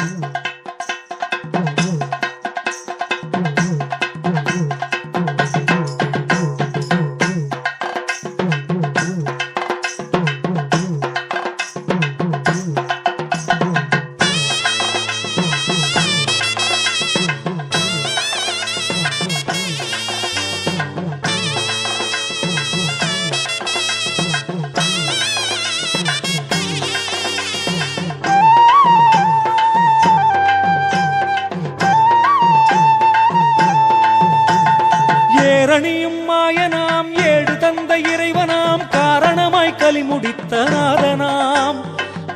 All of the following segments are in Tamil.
Mm-hmm. தரணியும் மாயனாம் ஏடு தந்த இறைவனாம் காரணமாய் கலி முடித்த நாதனாம்.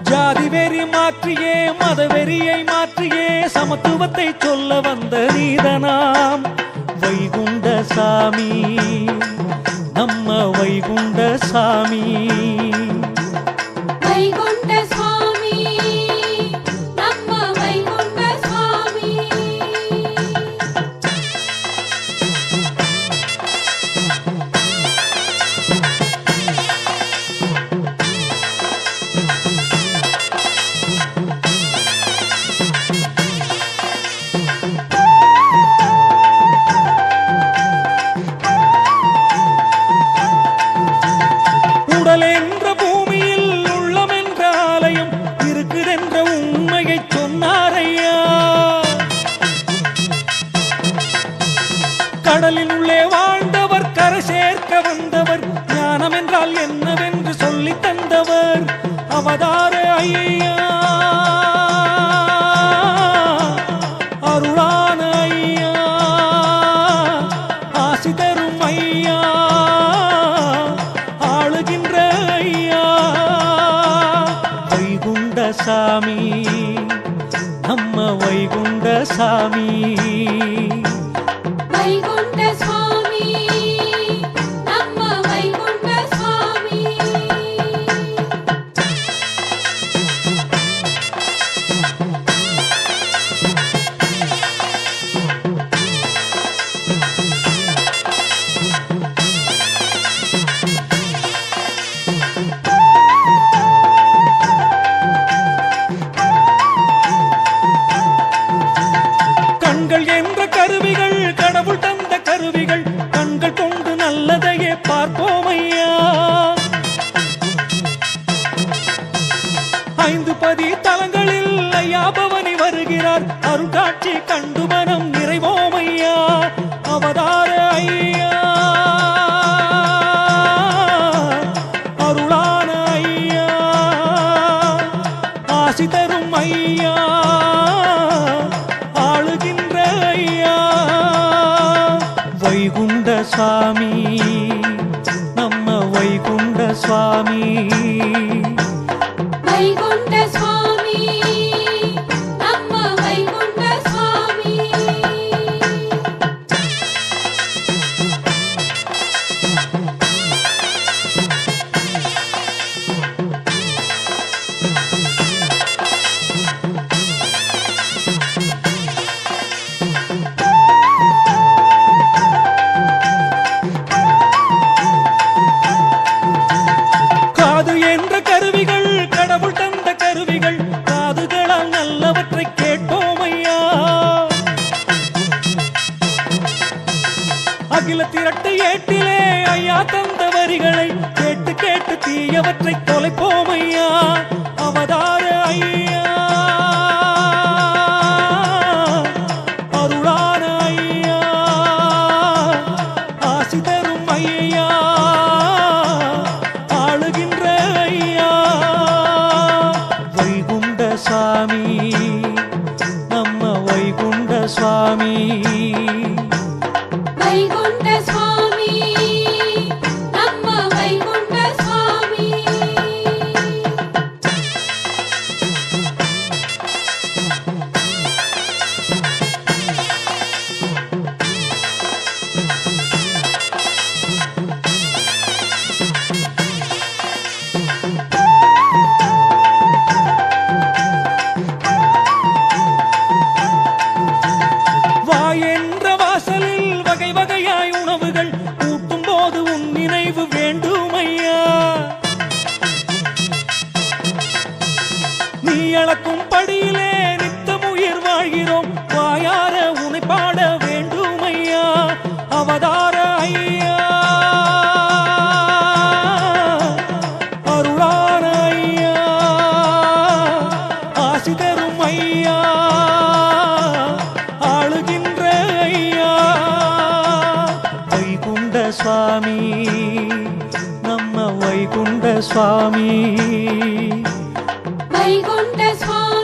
ஜாதி வெறி மாற்றியே மதவெறியை மாற்றியே சமத்துவத்தை சொல்ல வந்த நீதனாம். வைகுண்ட சாமி நம்ம வைகுண்ட சாமி. வைகுண்ட சுவாமி ஐயா. அருளான ஐயா. ஆசி தரும் ஐயா. ஆளுகின்ற ஐயா. வைகுண்ட சாமி. நம்ம வைகுண்ட சாமி. வைகுண்ட அகில திரட்டு ஏட்டிலே ஐயா தந்த வரிகளை கேட்டு கேட்டு தீயவற்றை தொலைப்போமையா அவதார ஐயா. சுவாமி. நம்ம வைகுண்ட சுவாமி. வைகுண்ட சுவாமி.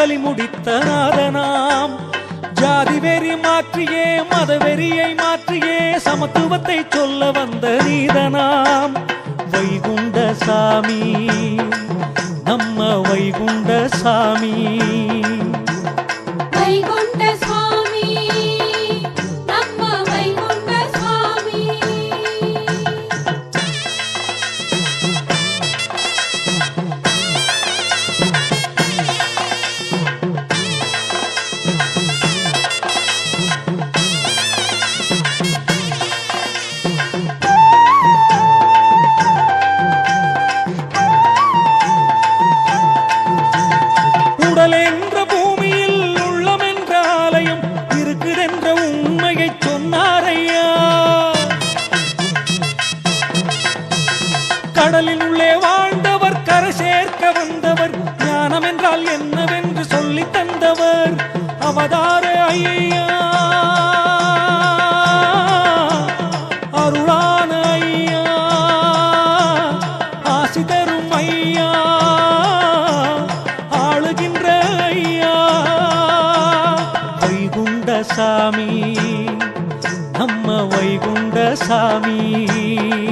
களி முடித்த நாதனாம். ஜாதி வெறி மாற்றியே மதவெறியை மாற்றியே சமத்துவத்தை சொல்ல வந்த நீதனாம். வைகுண்ட சாமி நம்ம வைகுண்ட சாமி. ஐயா. அருளான ஐயா. ஆசி தரும் ஐயா. ஆளுகின்ற சாமி. நம்ம வைகுண்ட சாமி.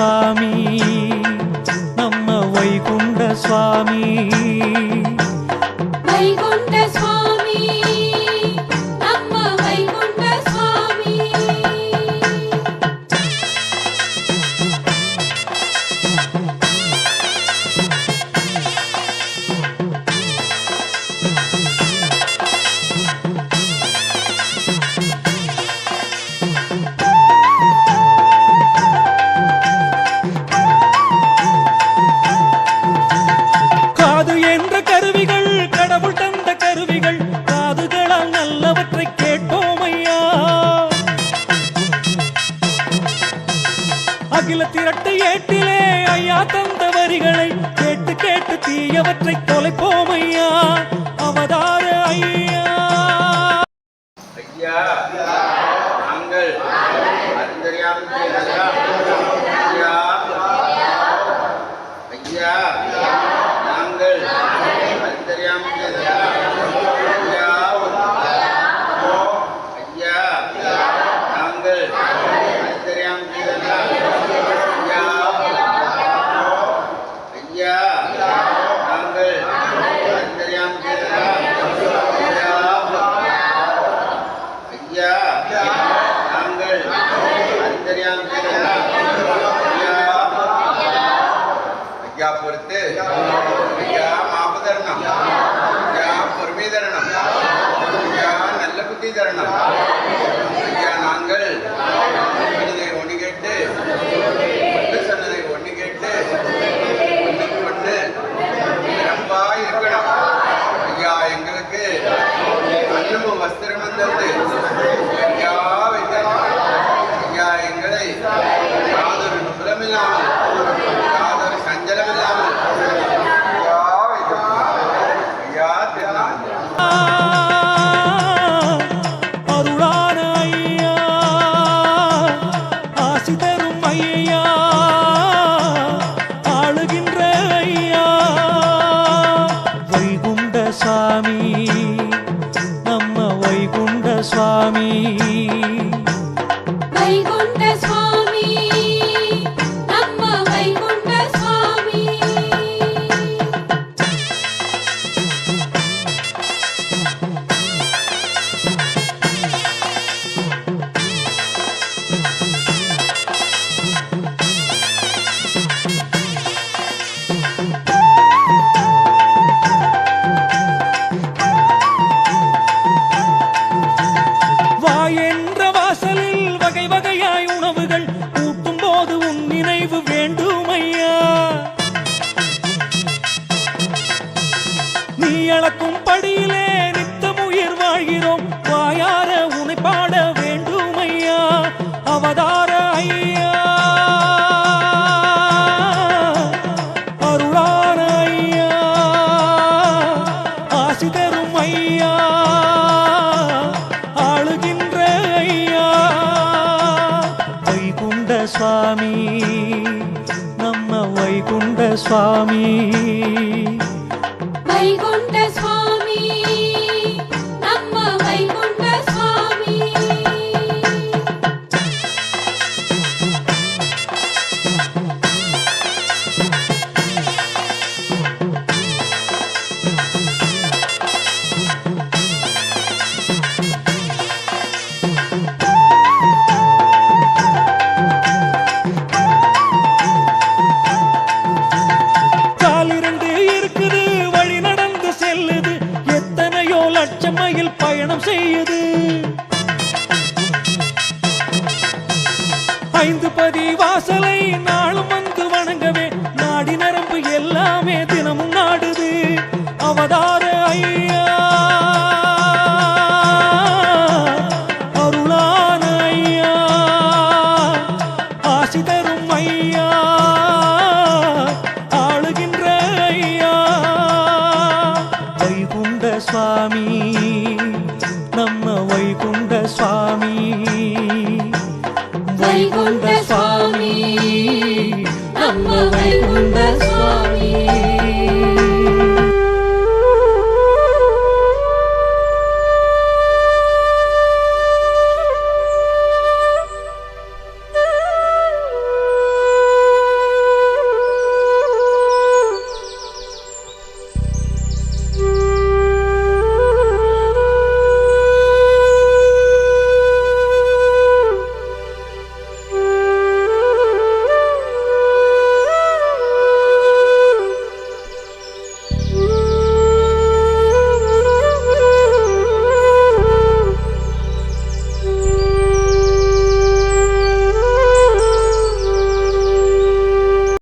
சுவாமி. நம்ம வைகுண்ட சுவாமி. அகில திரட்டு ஏட்டிலே ஐயா தந்த வரிகளை கேட்டு கேட்டு தீயவற்றை தொலைப்போம் ஐயா அவதார ஐயா. ஐயா நாங்கள் அறிந்தறியாமல் சுவாமி சுவாமி